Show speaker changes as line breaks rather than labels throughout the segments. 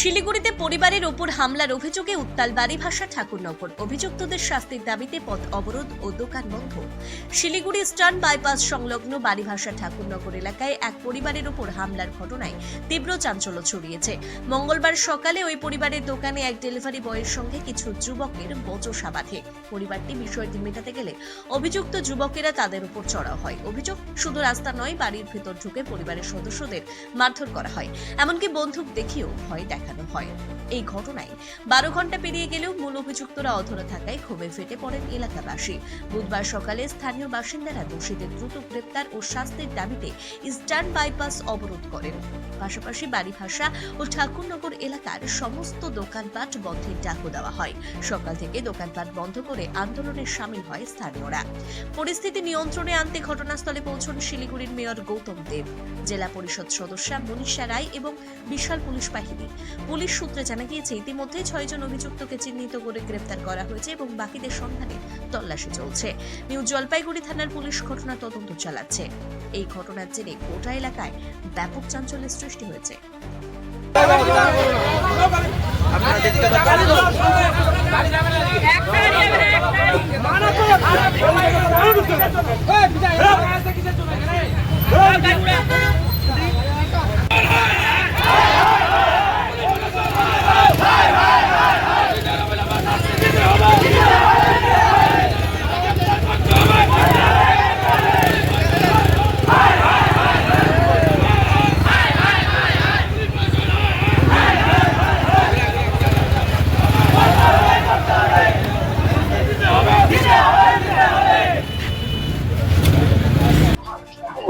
শিলিগুড়িতে পরিবারের ওপর হামলার অভিযোগে উত্তাল বাড়ি ভাষা ঠাকুরনগর। অভিযুক্তদের শাস্তির দাবিতে পথ অবরোধ ও দোকান বন্ধ। শিলিগুড়ি স্টার্ন বাইপাস সংলগ্ন বাড়ি ভাষা ঠাকুরনগর এলাকায় এক পরিবারের ওপর হামলার ঘটনায় তীব্র চাঞ্চল্য ছড়িয়েছে। মঙ্গলবার সকালে ওই পরিবারের দোকানে এক ডেলিভারি বয়ের সঙ্গে কিছু যুবকের বচসা বাঁধে। পরিবারটি বিষয়টি মেটাতে গেলে অভিযুক্ত যুবকেরা তাদের উপর চড়াও হয়। অভিযোগ, শুধু রাস্তা নয়, বাড়ির ভেতর ঢুকে পরিবারের সদস্যদের মারধর করা হয়। এমনকি বন্দুক দেখিয়েও ভয় দেখানো হয়। এই ঘটনায় বারো ঘণ্টা পেরিয়ে গেলেও মূল অভিযুক্তরা অধরা থাকায় ক্ষোভে ফেটে পড়েন এলাকাবাসী। বুধবার সকালে স্থানীয় বাসিন্দারা দোষীদের দ্রুত গ্রেপ্তার ও শাস্তির দাবিতে ইস্টার্ন বাইপাস অবরোধ করেন। পাশাপাশি বাড়ি ভাষা ও ঠাকুরনগর এলাকার সমস্ত দোকানপাট বন্ধের ডাকও দেওয়া হয়। সকাল থেকে দোকানপাট বন্ধ করে আন্দোলনে সামিল হয় স্থানীয়রা। পরিস্থিতি নিয়ন্ত্রণে আনতে ঘটনাস্থলে পৌঁছন শিলিগুড়ির মেয়র গৌতম দেব। জেলা পরিষদ সদস্যা মনীষা রায় এবং বিশাল পুলিশ বাহিনী। পুলিশ সূত্রে জানা গিয়েছে, ইতিমধ্যে ছয়জন অভিযুক্তকে চিহ্নিত করে গ্রেপ্তার করা হয়েছে এবং বাকিদের সন্ধানে তল্লাশি চলছে। নিউ জলপাইগুড়ি থানার পুলিশ ঘটনা তদন্ত চালাচ্ছে। এই ঘটনার জেরে গোটা এলাকায় ব্যাপক চাঞ্চল্যের সৃষ্টি হয়েছে।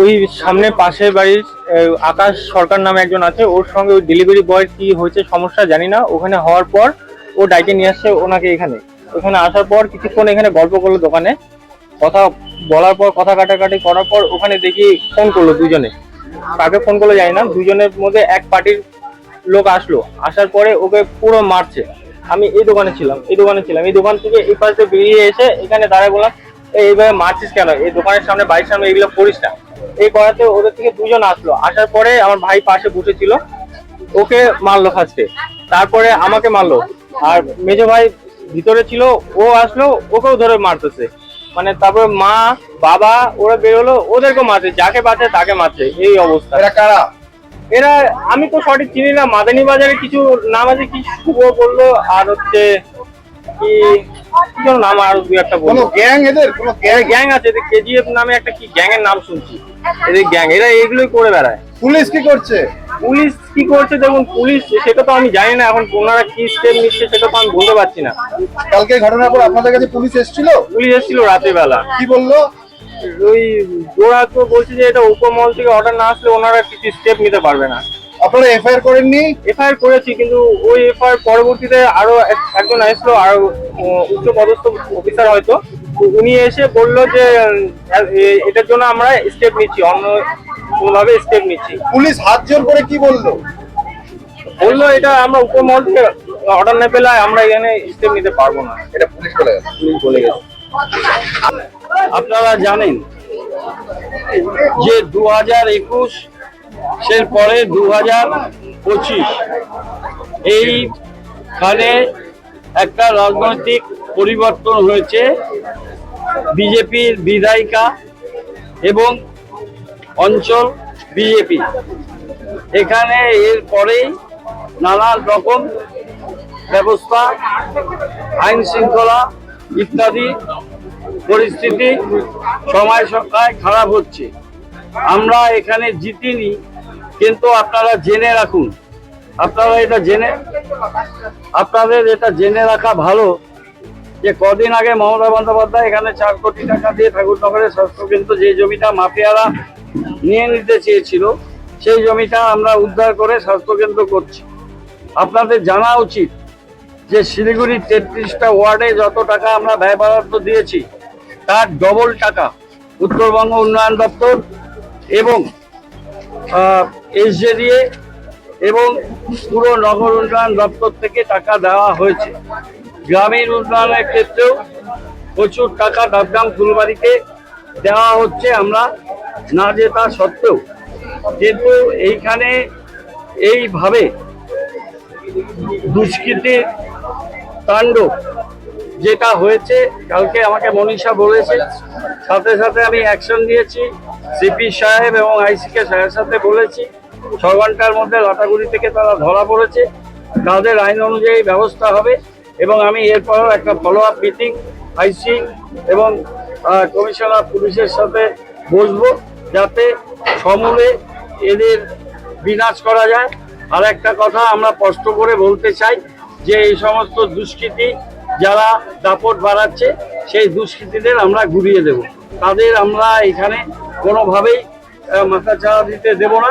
ওই সামনে পাশের বাড়ির আকাশ সরকার নামে একজন আছে, ওর সঙ্গে ওই ডেলিভারি বয়ের কি হয়েছে সমস্যা জানি না। ওখানে হওয়ার পর ও ডাইকে নিয়ে আসছে ওনাকে এখানে। ওখানে আসার পর কিছুক্ষণ এখানে গল্প করল দোকানে। কথা বলার পর, কথা কাটাকাটি করার পর ওখানে দেখি ফোন করল দুজনে। কাকে ফোন করল জানি না, দুজনের মধ্যে এক পার্টির লোক আসলো। আসার পরে ওকে পুরো মারছে। আমি এই দোকানে ছিলাম, এই দোকানে ছিলাম। এই দোকান থেকে এই পাশে বেরিয়ে এসে এখানে দাঁড়ায় বললাম এইভাবে মারছিস কেন? এই দোকানের সামনে, বাড়ির সামনে এগুলো করিস না। এই করাতে ওদের থেকে দুজন আসলো। আসার পরে আমার ভাই পাশে বসেছিল। ওকে মারলো ফার্স্টে। তারপরে আমাকে মারলো। আর মেজো ভাই ভিতরে ছিল ও আসলো ওকেও ধরে মারতেছে। মানে তারপরে মা বাবা ওরা বেরোলো ওদেরকে মারছে যাকে বাঁচে তাকে মারছে। এই অবস্থা।
এরা কারা?
এরা আমি তো সঠিক চিনি না মাদানী বাজারে কিছু নাম আছে কি শুভ বলল আর হচ্ছে কি যেন নাম আর দু একটা বলল
গ্যাং এদের? কোনো গ্যাং
গ্যাং আছে কেজিএফ নামে একটা কি গ্যাং এর নাম শুনছি। এদের গ্যাং এরা এইগুলোই করে বেড়ায়।
পুলিশ কি করছে?
পুলিশ কি করছে দেখুন পুলিশ সেটা তো আমি জানি না এখন ওনারা কি স্টেপ নিচ্ছে সেটা তো আমি বলতে পারছি না।
কালকে ঘটনার পর আপনাদের কাছে পুলিশ এসেছিল?
পুলিশ এসেছিল রাতের বেলা
কি বলল?
ওই ওরা তো বলছে যে এটা উপমহল থেকে অর্ডার না আসলে ওনারা কিছু স্টেপ নিতে পারবে না।
আপনারা এফআইআর করেননি?
এফআইআর করেছি কিন্তু ওই এফআইআর পরবর্তীতে আরও এক- একজন আসলো আর উচ্চ পদস্থ অফিসার হয়তো। তো উনি এসে বলল যে এটার জন্য আমরা স্টেপ নিচ্ছি অন্য কোনোভাবে স্টেপ নিচ্ছি।
পুলিশ হাত জোর করে কি বলল?
বলল এটা আমরা উপমহল থেকে অর্ডার না পেলে আমরা এখানে স্টেপ নিতে পারব না।
এটা পুলিশ বলে গেছে।
পুলিশ বলে গেছে।
আপনারা জানেন যে দু হাজার একুশ পরে দু হাজার পঁচিশ। এইখানে একটা রাজনৈতিক পরিবর্তন হয়েছে। বিজেপির বিধায়িকা এবং অঞ্চল বিজেপি। এখানে এর পরেই নানান রকম ব্যবস্থা, আইন শৃঙ্খলা ইত্যাদি পরিস্থিতি সময় সময় খারাপ হচ্ছে। আমরা এখানে জিতিনি। কিন্তু আপনারা জেনে রাখুন। আপনারা এটা জেনে আপনাদের এটা জেনে রাখা ভালো যে কদিন আগে মমতা বন্দ্যোপাধ্যায় এখানে চার কোটি টাকা দিয়ে ঠাকুরনগরের স্বাস্থ্যকেন্দ্র যে জমিটা মাফিয়ারা নিয়ে নিতে চেয়েছিল, সেই জমিটা আমরা উদ্ধার করে স্বাস্থ্যকেন্দ্র করছি। আপনাদের জানা উচিত যে শিলিগুড়ির তেত্রিশটা ওয়ার্ডে যত টাকা আমরা ব্যয় বরাদ্দ দিয়েছি, তার ডবল টাকা উত্তরবঙ্গ উন্নয়ন দপ্তর এবং এসজেডিএ এবং পুরো নগর উন্নয়ন দপ্তর থেকে টাকা দেওয়া হয়েছে। গ্রামীণ উন্নয়নের ক্ষেত্রেও প্রচুর টাকা ডাবগ্রাম ফুলবাড়িতে দেওয়া হচ্ছে আমরা না জেতা সত্ত্বেও। কিন্তু এইখানে এইভাবে দুষ্কৃতির তাণ্ডব যেটা হয়েছে, কালকে আমাকে মনীষা বলেছে, সাথে সাথে আমি অ্যাকশন নিয়েছি। সিপি সাহেব এবং আইসিকে সাহেবের সাথে বলেছি ছ ঘণ্টার মধ্যে লাটাগুড়ি থেকে তারা ধরা পড়েছে, তাদের আইন অনুযায়ী ব্যবস্থা হবে এবং আমি এরপরও একটা ফলো আপ মিটিং আইসি এবং কমিশনার পুলিশের সাথে বসবো যাতে সমূলে এদের বিনাশ করা যায়। আর একটা কথা আমরা স্পষ্ট করে বলতে চাই যে এই সমস্ত দুষ্কৃতী যারা দাপট বাড়াচ্ছে, সেই দুষ্কৃতীদের আমরা ঘুরিয়ে দেব। তাদের আমরা এখানে কোনোভাবেই মাথা চাড়া দিতে দেব না।